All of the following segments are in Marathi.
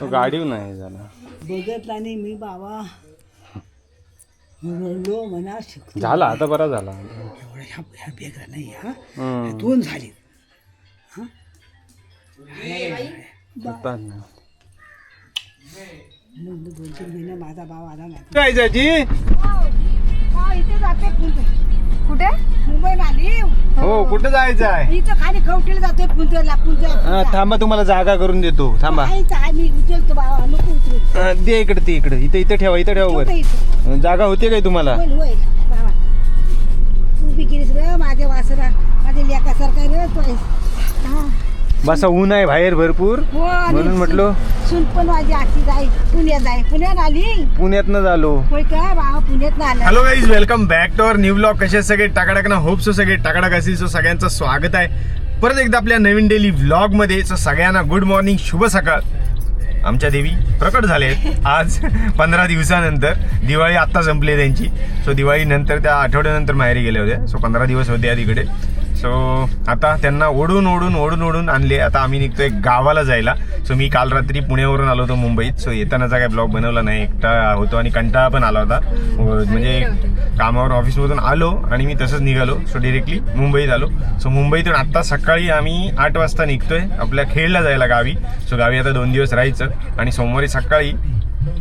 तो गाडीव नाही झाला. बघितला नाही मी बाबा. रडलो म्हणा शिकतो. झाला आता बरा झाला. ह्या ह्या बेगरा नाही हा. दोन झाले. दोन तीन महिने माझा भाव आला नाही. काय जायची इथे जाते कुठे? मुंबईला आली? हो कुठं जायचं आहे? इथं खाली खवटीला जाते पुंजरला हा, पुंजर थांबा तुम्हाला जागा करून देतो. थांबा. आम्ही उचलतो बाबा नको उचलू. हा, दे इकडे ते इकडे. इथे इथे ठेवा इथे ठेवा वर. जागा होते काय तुम्हाला? होईल होईल बाबा. तू बी केलीस रे माझ्या वासरा माझ्या लेकासारखा रे तो आहेस. हा. बसा ऊन आहे बाहेर भरपूर. हो, म्हणून म्हटलो सून पण माझी आजी जाई पुण्यात जाई पुण्यात आली? पुण्यातनं झालो. होय का? बाबा पुण्यात आलं. Hello guys welcome back to our new blog कसे सगळे? टाकाटाक ना होप सो सगळे टाकाटाक असतील सो सगळ्यांचं स्वागत आहे. परत एकदा आपल्या नवीन डेली व्लॉगमध्ये सो सगळ्यांना गुड मॉर्निंग शुभ सकाळ. आमच्या देवी प्रकट झाले आज पंधरा दिवसानंतर दिवाळी आत्ता संपली आहे त्यांची. सो दिवाळी नंतर त्या आठवड्यानंतर माहेरी गेल्या होत्या. सो पंधरा दिवस होते तिकडे. सो आता त्यांना ओढून ओढून ओढून ओढून आणले. आता आम्ही निघतोय गावाला जायला. सो मी काल रात्री पुण्यावरून आलो होतो मुंबईत. सो येतानाचा काय ब्लॉग बनवला नाही. एकटा होतो आणि कंटाळा पण आला होता. व- म्हणजे कामावर ऑफिसमधून आलो आणि मी तसंच निघालो. सो डिरेक्टली मुंबईत आलो. सो मुंबईतून आत्ता सकाळी आम्ही आठ वाजता निघतोय आपल्या खेडला जायला गावी. सो गावी आता दोन दिवस राहायचं आणि सोमवारी सकाळी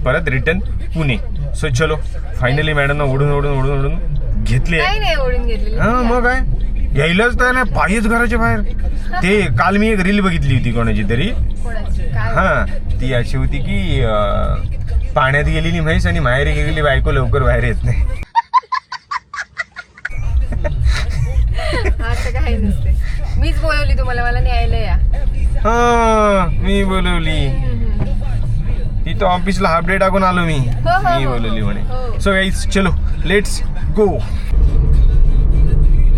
परत रिटर्न पुणे. सो चलो. फायनली मॅडमना ओढून ओढून ओढून ओढून घेतले. काही हा मग काय? यायलाच तर नाही पाहिजेच घराच्या बाहेर. ते काल मी एक रील बघितली होती कोणाची तरी. हा ती अशी होती की पाण्यात गेलेली म्हैस आणि माहेरी गेलेली बायको लवकर बाहेर येत नाही. मीच बोलवली तुम्हाला मला न्यायला या. हा मी बोलवली. ती तर ऑफिसला हाफ डे टाकून आलो मी. हो, हो, मी हो. बोलवली म्हणे. सो गाईज चलो लेट्स गो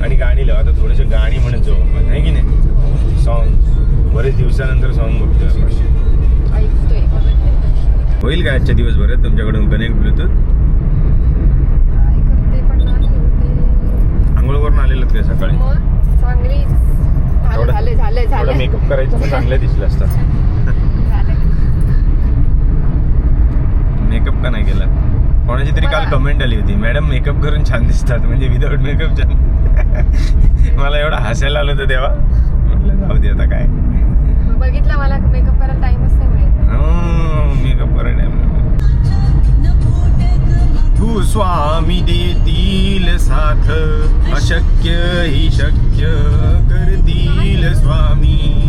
आणि गाणी लावा. आता थोडेसे गाणी म्हणत जाऊ आपण आहे की नाही? सॉन्ग बरेच दिवसानंतर सॉन्ग बघतोय आपण. होईल का आजच्या दिवसभरात तुमच्याकडून कनेक्ट ब्लूटूथ नाही आंघोळवरून आलेलं काय सकाळी? थोडं- मेकअप करायचं पण चांगलं दिसलं असतं. मेकअप का नाही केला? कोणाची तरी काल कमेंट आली होती मॅडम मेकअप करून छान दिसतात म्हणजे विदाऊट मेकअप छान मला एवढं हसायला आलं होतं तेव्हा. म्हटलं जाऊ दे आता काय. बघितलं मला मेकअप करायला टाइमच नाही मिळत. मेकअप करायला तू स्वामी देतील साथ अशक्य ही शक्य करतील स्वामी.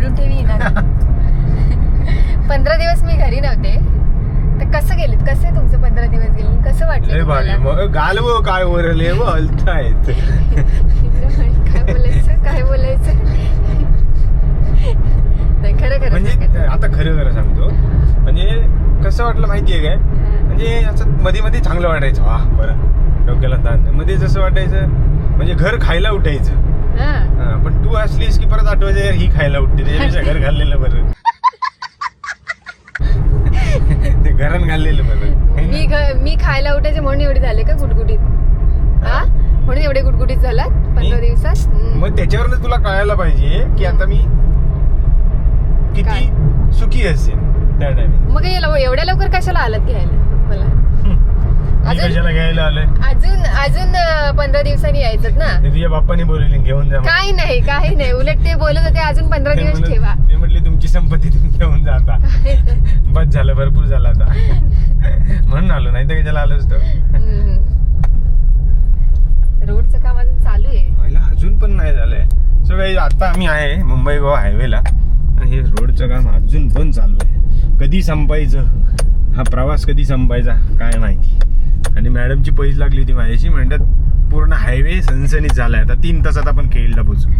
मोडून ठेवी ना. पंधरा दिवस मी घरी नव्हते. तर कसं गेलेत? कसे तुमचे पंधरा दिवस गेले? कसं वाटलं लय भारी. तुम्हाला? मग गालव काय वरले हलतायत काय बोलायचं? काय बोलायचं? नाही खरं खरं म्हणजे सांगा. आता खरं खरं सांगतो. म्हणजे कसं वाटलं माहितीये काय? म्हणजे असं मध्ये मध्ये चांगलं वाटायचं. वा बरं. डोक्याला ताण. मध्ये जसं वाटायचं म्हणजे घर खायला उठायचं. हा. पण तू असलीस की परत आठवायचं यार ही खायला उठते त्याच्यापेक्षा घर घाललेलं बरं. ते घरात घाललेलं बरं. है मी? घ- मी खायला उठायचे म्हणून एवढे झाले का गुटगुटीत? हा. म्हणून एवढे गुटगुटीत झालात पंधरा मी- दिवसात? हम्म. मग त्याच्यावरच तुला कळायला पाहिजे की आता मी काय? किती सुखी असेल त्या मग एवढ्या लवकर कशाला आलात घ्यायला? मला? अजून? कशाला घ्यायला आलोय? अजून अजून पंधरा दिवसांनी यायचं ना? ते तुझ्या बाप्पाने बोलवले घेऊन जा म्हणून. काही नाही काही नाही. उलट ते बोलत होते अजून पंधरा ते दिवस ठेवा. ते म्हटले तुमची संपत्ती तुम्ही घेऊन जाता बस झालं भरपूर झालं आता. म्हणून आलो नाही तर कशाला आलो असतो. रोडचं काम अजून चालू आहे. पहिला अजून पण नाही झालंय. सो काही आता आम्ही आहे मुंबई गोवा हायवेला. आणि हे रोडचं काम अजून पण चालू आहे. कधी संपायचं? हा प्रवास कधी संपायचा? काय माहिती. आणि मॅडमची पैज लागली होती माझ्याशी म्हणतात पूर्ण हायवे सनसनीत झालाय. आता तीन तासात आपण खेळला पोचू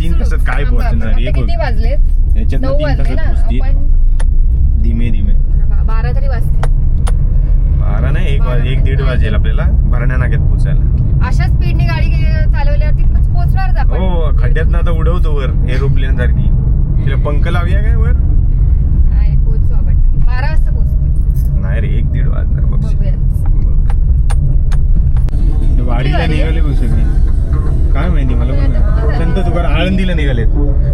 तीन. तासात काय पोहोचणार वाजलेत? याच्यात तीन तासात धीमे धीमे. बारा तरी वाजते बारा नाही एक वाज एक दीड वाजेल आपल्याला भरण्या नाक्यात पोचायला अशा स्पीडने गाडी चालवल्यावरती आपण. हो खड्ड्यात ना आता उडवतो वर एरोप्लेन सारखी. तिला पंख लावूया काय वर? नाही आपण. बारा वाजता पोहोचतो नाही रे एक दीड वाजणार बघ. वाडीला निघाले. बघ सगळे. काय माहिती मला पण नाही. संत तुकार आळंदीला निघालेत.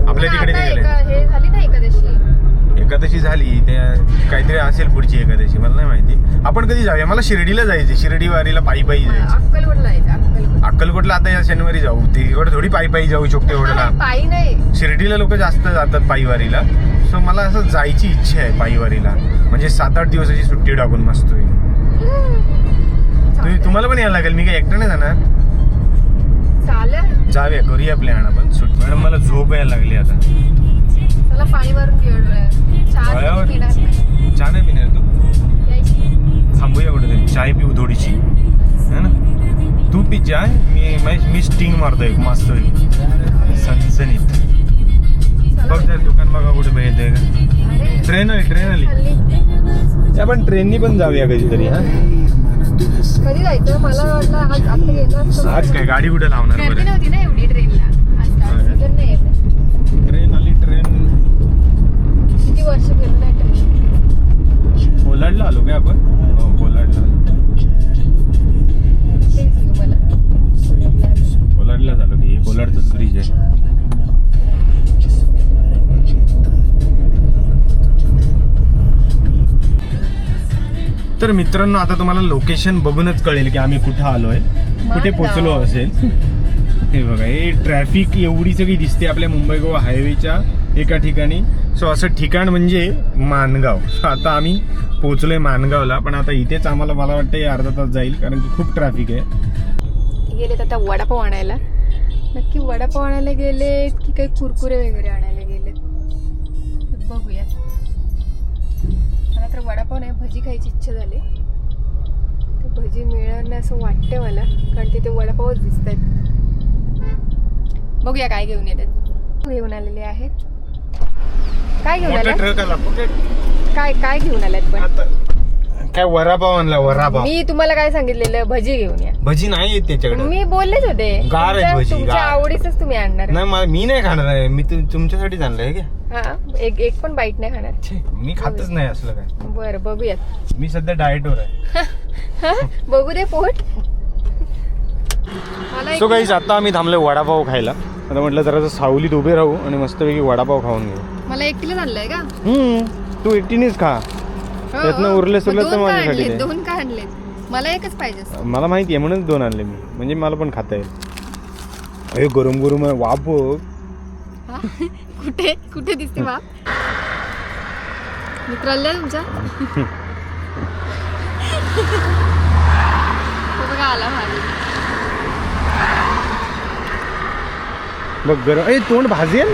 आपल्या तिकडे आता निघाले एका- हे झाली ना एकादशी? एकादशी झाली. त्या काहीतरी असेल पुढची एकादशी मला नाही माहिती. आपण कधी जाऊया? मला शिर्डीला जायचे शिर्डी वारीला पायी पायी जायचे अक्कलकोट. अक्कलकोटला आता या शनिवारी जाऊ. तिकडे थोडी पायी पायी जाऊ शकतो एवढं लांब पायी नाही. शिर्डीला लोक जास्त जातात पायीवारीला सो मला असं जायची इच्छा आहे पायीवारीला म्हणजे सात आठ दिवसाची सुट्टी टाकून मस्त होईल. तुम्ही तुम्हाला पण यायला लागेल. मी काय एकटं नाही जाणार. जाऊया करूया प्लॅन आपण. सुट मॅडम मला झोप यायला लागली आता. चहा नाही पिणार तू? थांबूया कुठे चाय पिऊ थोडीशी. है ना? तू पी चाय मी मी- मी स्टिंग मारतो एक मस्त सनसनीत. बघ. जर दुकान बघा कुठे भेटते का. ट्रेन आली ट्रेन आली आपण ट्रेननी पण जाऊया कधीतरी हा? कधी जायचं? मला वाटलं आज आता असतं. आज काय? गाडी कुठे लावणार? गर्दी बरं. नव्हती ना एवढी ट्रेनला आज? सीझन नाही ट्रेन आली ट्रेन. किती वर्ष गेलो नाही ट्रेन कोलाडला आलो काय आपण? हो कोलाडला. तेच घेऊ मला. सोलापूरला. कोलाडला झालो की हे कोलाडचंच ब्रिज आहे. तर मित्रांनो आता तुम्हाला लोकेशन बघूनच कळेल की आम्ही कुठं आलोय कुठे पोचलो असेल. हे बघा हे ट्रॅफिक एवढी सगळी दिसते आपल्या मुंबई गोवा हायवेच्या एका ठिकाणी. सो असं ठिकाण म्हणजे मानगाव. आता आम्ही पोचलोय मानगावला पण आता इथेच आम्हाला मला वाटतं अर्धा तास जाईल कारण की खूप ट्रॅफिक आहे. गेलेत आता वडापाव आणायला. नक्की वडापाव आणायला गेलेत की काही कुरकुरे वगैरे आणायला गेलेत? ते बघूया मला तर वडापाव नाही भजी खायची इच्छा झाली. ते भजी मिळणार नाही असं वाटतंय मला कारण तिथे वडापावच दिसत आहेत बघूया काय घेऊन येतात. घेऊन आलेले आहेत. काय घेऊन आला. काय काय घेऊन आलात पण? काय वरापाव आणला वरापाव मी तुम्हाला काय सांगितलेलं? भजी घेऊन या. भजी नाही येत त्याच्याकडे. मी बोललेच होते. गार आहेत तुमच्या- भजी, तुमच्या गार. आवडीच तुम्ही आणणार नाही मला मी नाही खाणार आहे. मी तु- तुमच्यासाठीच आणलंय का हा एक एक पण बाईट नाही खाणार. छे, मी खातच नाही असलं काय. बरं बघूयात. मी सध्या डाएटवर आहे. बघू दे पोट. मला एक- सो काहीच आता आम्ही थांबलोय वडापाव खायला. आता म्हटलं जरा सावलीत उभे राहू आणि मस्तपैकी वडापाव खाऊन घेऊ. मला एकटीला आणलंय का? हम्म तू एकटीनेच खा. त्यातनं. उरले सुरले तर माझ्यासाठी? दे. दोन का आणले मला एकच पाहिजे असतं. मला माहिती आहे म्हणूनच दोन आणले मी म्हणजे मला पण खाता येईल अरे गरम गरम आहे वाप. हा? कुठे कुठे दिसते बाप मित्राला तुमच्या तो बघा आला भारी बघ गरम ए तोंड भाजेल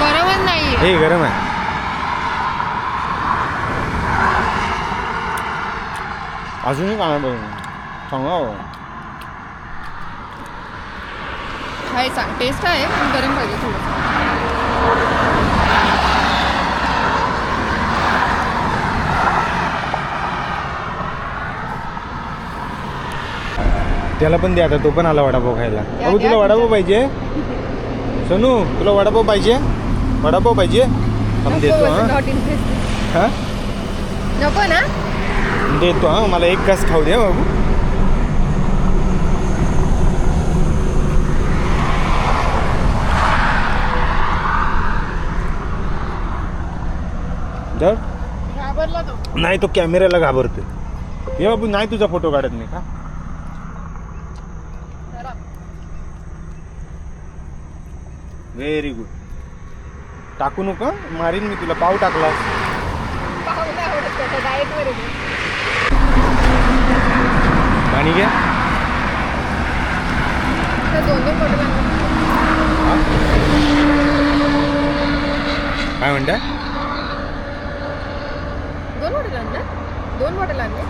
गरमच नाहीये हे गरम आहे अजूनही काय बघ सांगा आहे सांग टेस्ट आहे पण गरम पाहिजे थोडं त्याला पण दे आता तो पण आला वडापाव खायला. द्या, अगो द्या तुला वडापाव. पाहिजे? सोनू तुला वडापाव पाहिजे? वडापाव पाहिजे? हम देतो हा. हा? नको ना? देतो हा. मला एक घास खाऊ दे बाबू. नाही तो कॅमेऱ्याला घाबरतोय. हे बाबू नाही तुझा फोटो काढत नाही का? व्हेरी गुड टाकू नको मारीन मी तुला. पाव टाकला. पाणी घ्या काय आणल्या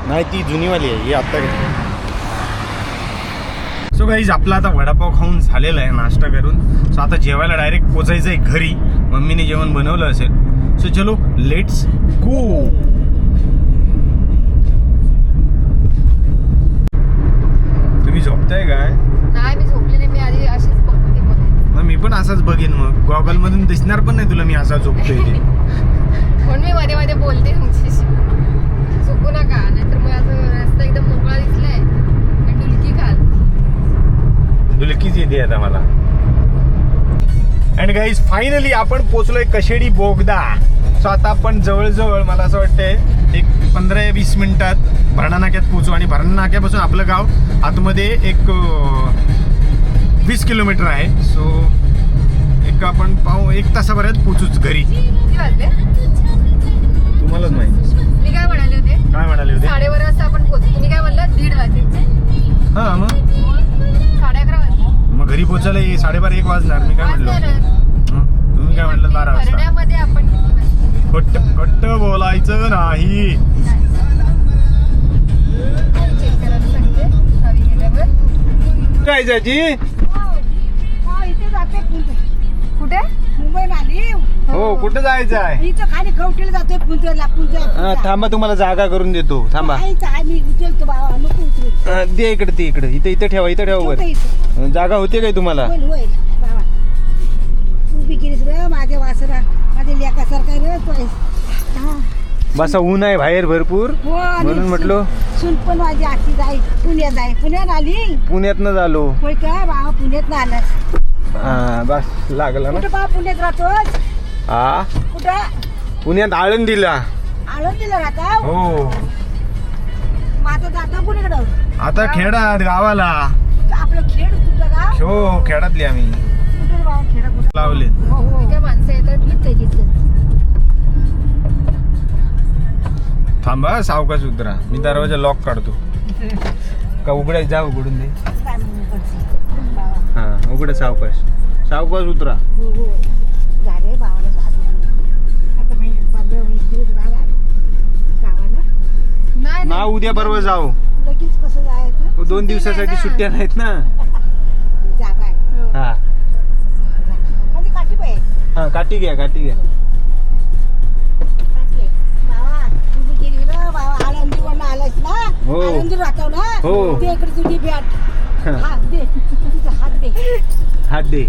नाही ती जुनीवाली आहे ही आत्ता घेतली सो गाईज आपला आता वडापाव खाऊन झालेला आहे नाश्ता करून. सो आता जेवायला डायरेक्ट पोचायचं आहे घरी. मम्मीने जेवण बनवलं असेल. सो चलो लेट्स गो झोपताय काय? नाही मी झोपले नाही. मी आधी अशीच बघते मग मी पण असाच बघेन मग. गॉगल मधून दिसणार पण नाही तुला मी असा झोपतोय ते. म्हणून मी मध्ये मध्ये बोलते तुमच्याशी. झोपू नका नाहीतर मग असं रस्ता एकदम मोकळा दिसलाय. आणि डुलकी खाल. डुलकीच येते आता मला. अँड गाईज फायनली आपण पोचलोय कशेडी बोगदा. सो आता आपण जवळजवळ मला असं वाटतंय एक पंधरा वीस मिनिटात भरणा नाक्यात पोचू आणि भरणा नाक्यापासून आपलं गाव आतमध्ये एक वीस किलोमीटर आहे. सो एक आपण पाहू एक तासाभरात पोचूच घरी. तुम्हालाच माहिती. मी काय म्हणाले होते? काय म्हणाले होते? साडेबारा वाजता आपण पोहोचू. तुम्ही काय म्हणलं? दीड वाजले. हां मग? साडे अकरा वाजले. मग घरी पोचायला ये- साडेबारा एक वाजणार. मी काय म्हणलो? तुम्ही काय म्हणलं? बारा वाजता. आपण खोट खोट बोलायचं नाही. काय पुंत- कुठे? मुंबईला आली. हो कुठं जायचं आहे? इथं खाली कवठीला जातोय थांबा तुम्हाला जागा करून देतो. थांबा. मी उचलतो बाबा नको उचलू. अं, दे इकडे ते इकडे. इथे इथे ठेवा इथे ठेवा वर. जागा होते काय तुम्हाला? होईल होईल बाबा. उभी केलीस रे माझ्या वासरा. बसा ऊन आहे बाहेर भरपूर. हो, म्हणून म्हटलो सून- पण माझी आजी जाई. पुण्यात जाई पुण्यात आली? पुण्यातनं झालो. होय काय बाबा पुण्यात ना आलास. हा बस लागला ना. कुठं बाबा पुण्यात राहतोस? हा कुठं? पुण्यात आळंदीला. आळंदीला राहता? हो. आता जाता कुणीकडं? आता खेडात गावाला. आपलं खेड तुझं गाव? हो खेडातली आम्ही. कुठं खेड लावले हो हो. काय माणसं येतात इथं थांबा सावकाश उतरा. मी दरवाजा लॉक काढतो. का उघडाय जा उघडून दे. हा उघड सावकाश. सावकाश उतरा. ना उद्या परवा जाऊ. दोन दिवसासाठी सुट्ट्या नाहीत ना. हा. हा काठी घ्या काठी घ्या काठी आहे बाबा तुझी गेली ना बाबा आळंदीवरून आलास ना हो. आळंदी राहतो ना? हो. ते इकडे तुझी बॅट. हात दे. तुझा हात दे. हात दे.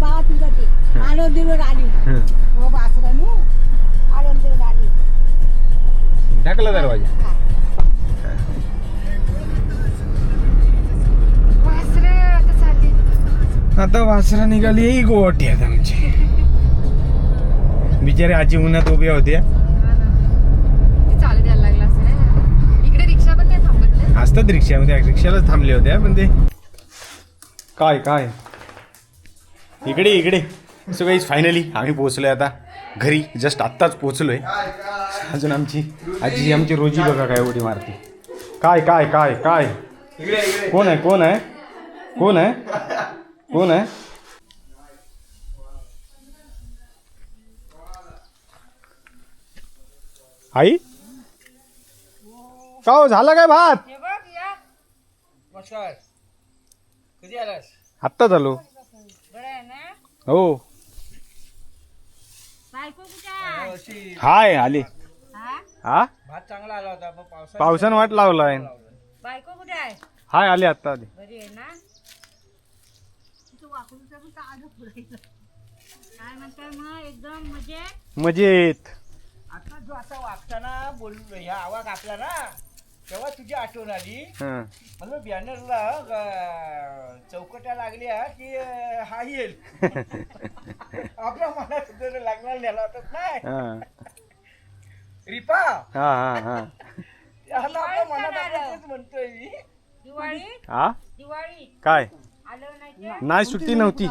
बाबा तुझा दे. आळंदीवर आली. हं. हो बासरानू आळंदीवर आली. ढकला दरवाजा. हा. वासरे आता चालली. आता वासरा निघाली गोवाटी आहेत आमची. बिचारे आजी उन्हात उभ्या होत्या हा ना. किती चालत यायला लागला असं नाही का? इकडे रिक्षा पण नाही थांबत नाही असतात रिक्षामध्ये. रिक्षालाच थांबले होत्या पण ते काय काय? इकडे इकडे. सो गाईज फायनली आम्ही पोहोचलोय आता. घरी जस्ट आत्ताच पोहोचलोय. अजून आमची आजी आमची रोजी बघा काय उडी मारते. काय काय काय काय? कोण आहे कोण आहे? कोण आहे? कोण आहे? आई? का हो, झाला काय भात? नमस्कार. कधी आलास? आत्ता झालो हो. अशी हाय आले. हा? भात चांगला आला होता पण पावसानं वाट लावलाय बायको कुठे आहे? हाय आले आत्ता आले. बरी आहे ना? तू वाकडूचं पण आलं पुढे? काय म्हणताय मग? एकदम मजेत? मजेत. आता जो असा वागताना बोल ह्या आवाज आपला ना? तेव्हा तुझी आठवण आली. हं. मला बॅनरला अं, चौकट्या लागल्या की अं, हा येईल. आपल्या मनात जर लागणार नेला होता नाही. हं. रिपा. हा हा हा. त्याला आपल्या मनात आपलं तेच म्हणतोय मी. दिवाळी हा? दिवाळी काय? आलं नाही ते नाही सुट्टी नव्हती.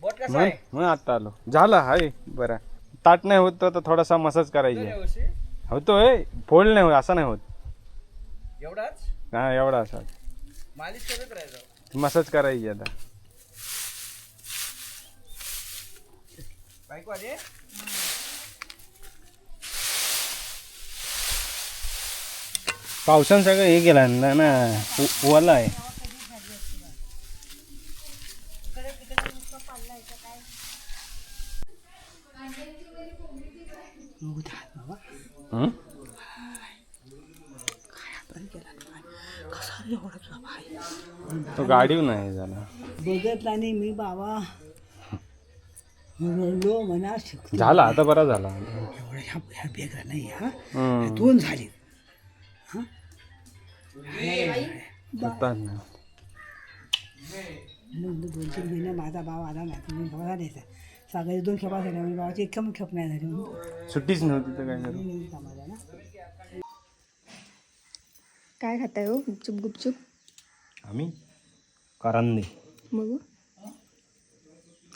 बोट कसं मग आहे? मग आता आलो. झालं हाय बरं. ताट नाही होत तर थोडासा मसाज करायची. व्यवस्थित होतोय फोल्ड नाही होत असा नाही होत. एवढाच? हा एवढा असा. मालिश करत राहायचं. मसाज करायची आता. बायको आली? पावसानं सगळं हे गेलं ना ओला आहे. तो गाडीव नाही झाला. बघितला नाही मी बाबा रडलो म्हणा झाला आता बरा झाला. एवढ्या ह्या ह्या नाही हा. दोन झाले. मग दोन तीन महिने माझा भाव आला नाही तुम्ही बघा द्यायचा सगळे दोन खेपा झाल्या म्हणजे भावाची एक कमी खेप नाही झाली म्हणून. सुट्टीच नव्हती तर काय करू? मी कामाला ना. काय खाताय हो? गुपचूप गुपचूप? आम्ही? करंदे. बघू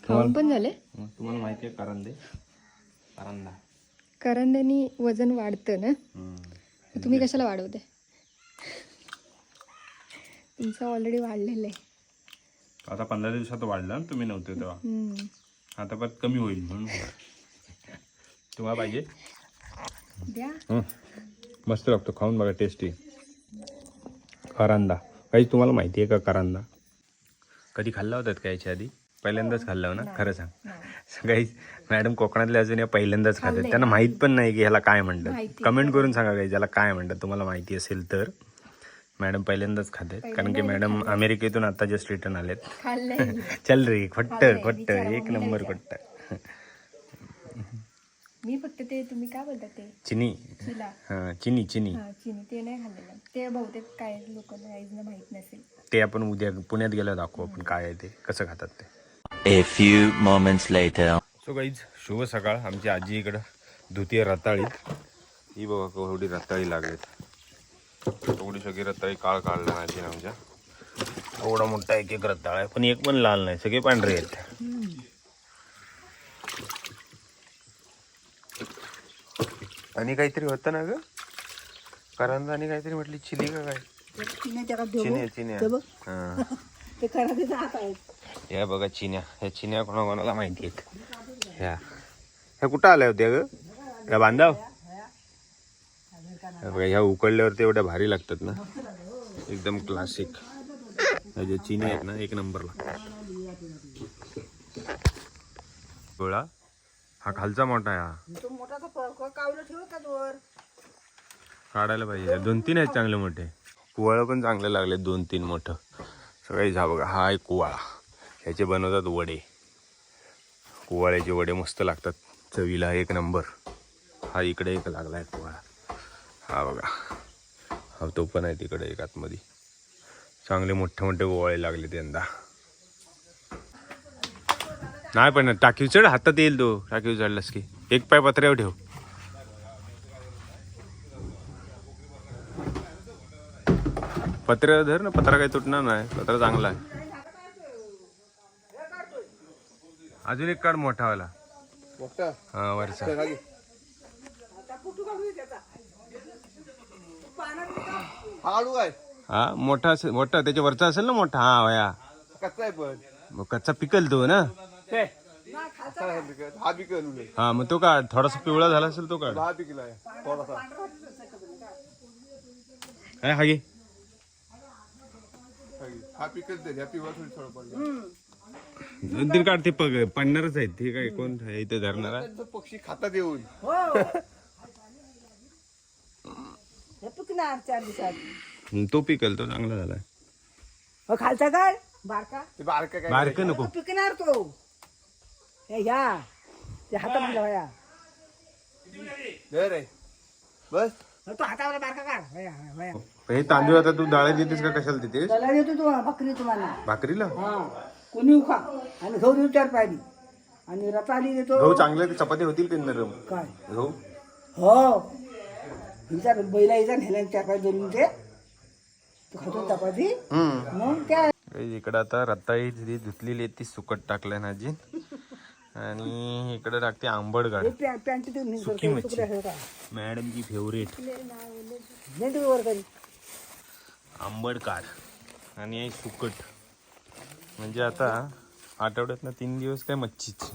खाऊन पण झाले? तुम्हाला माहिती आहे करंदे? करंदा. करंद्यानी वजन वाढतं ना? मग तुम्ही कशाला वाढवते तुमचं ऑलरेडी वाढलेलं आहे. आता पंधरा दिवसात वाढला ना तुम्ही नव्हते तेव्हा. आता परत कमी होईल म्हणून. तुम्हाला पाहिजे? द्या. मस्त लागतो खाऊन बघा टेस्टी करंदा. काही तुम्हाला माहिती आहे का करंदा? कधी खाल्ला होतात का याच्या आधी? पहिल्यांदाच खाल्ला हो ना? खरं सांग. काही मॅडम कोकणातले अजून या पहिल्यांदाच खातात. त्यांना माहीत पण नाही की ह्याला काय म्हणतात. कमेंट करून सांगा काही ज्याला काय म्हणतात. तुम्हाला माहिती असेल तर. मॅडम पहिल्यांदाच खातात. कारण की मॅडम अमेरिकेतून आता जस्ट रिटर्न आलेत. चल रे खोट्ट खोट्ट एक नंबर. खोट्ट मी फक्त ते तुम्ही काय बोलता ते? चिनी. चिला. हां चिनी चिनी. चिनी. ते नाही खाल्लेलं. ते बहुतेक काय लोकांना माहीत नसेल. ते आपण उद्या पुण्यात गेलं दाखवू आपण काय आहे ते कसं खातात ते. A few moments later. So guys शुभ सकाळ. आमची आजी इकडं धुतीय रताळीत. ही बघा केवढी रताळी लागलेत. एवढी सगळी रताळी काळ काढला आजी आमच्या. एवढा मोठा एक एक रताळ आहे. पण एक पण लाल नाही. सगळे पांढरे आहेत. आणि काहीतरी होतं ना ग? करंदा आणि काहीतरी म्हटली चिली का काय? चिन्या चिन्या हां. ते आहेत. या बघा चिन्या. ह्या चिन्या कोणाकोणाला माहिती आहेत ह्या. ह्या कुठं आल्या होत्या ग? ह्या बांधाव? ह्या बघा ह्या उकडल्यावरती एवढ्या भारी लागतात ना. एकदम क्लासिक ज्या चिन्या आहेत ना एक नंबर लागतात गोळा हा खालचा मोठा आहे हा. काढायला पाहिजे. दोन तीन आहेत चांगले मोठे. कुवाळं पण चांगले लागले दोन तीन मोठं. सगळे झा बघा हा एक कुवाळा. ह्याचे बनवतात वडे. कुवाळ्याचे वडे मस्त लागतात. चवीला एक नंबर. हा इकडे एक लागला आहे कुवाळा. हा बघा. हा तो पण आहे तिकडे एक आतमध्ये. चांगले मोठे मोठे गोवाळे लागले त्यांना नाही पण टाकीव चढ हातात येईल तो. टाकीव चढलास की. एक पाय पत्र्यावर ठेव. पत्र धर ना पत्रा काही तुटणार नाही. पत्रा चांगला आहे. अजून एक काढ मोठा वाला. हा वरचा. हा मोठा असेल मोठा. त्याच्या वरचा असेल ना मोठा? हा वया. कच्चा मग पिकल तो ना? हा. पिकल हा मग तो काढ. थोडासा पिवळा झाला असेल तो काढ. हा पिकला आहे. थोडासा. काय हा घे. हा ह्या थोडी थोडं पडलं. दोन तीन काढ ते पग पडणारच आहेत ते काय कोण आहे इथे धरणारा तो पक्षी खातात येऊन. हो. हे पिकणार चार दिवसात. हम्म, तो पिकल तो चांगला झालाय हो खालचा काय? बारका? ते बारकं काय? बारक नको. तो पिकणार तो. हे ह्या. वया बस. तो हातावर बारका काढ. वया वया हे तांदूळ आता तू डाळे देतेस का? कशाला देतेस? त्याला देतो तू बकरी तुम्हाला. भाकरीला? हा. कोणी उखा आणि गहू देतो चार पायली आणि रताली देतो. गहू चांगले चपाती होतील की नरम काय? गहू? हो. हिचा बैला हिचा नेला चार पाच दोन ते तो खातो चपाती. मग त्या इकडं आता रताळी जी धुतलेली आहे ती सुकट टाकल्या ना आजी आणि इकडे टाकते आंबट गाड पॅ- पॅन्ट सुकी तुकडे मच्छी. मॅडमची फेवरेट वर करी. आंबडकार आणि आहे सुकट म्हणजे आता आठवड्यात ना तीन दिवस काय मच्छीच.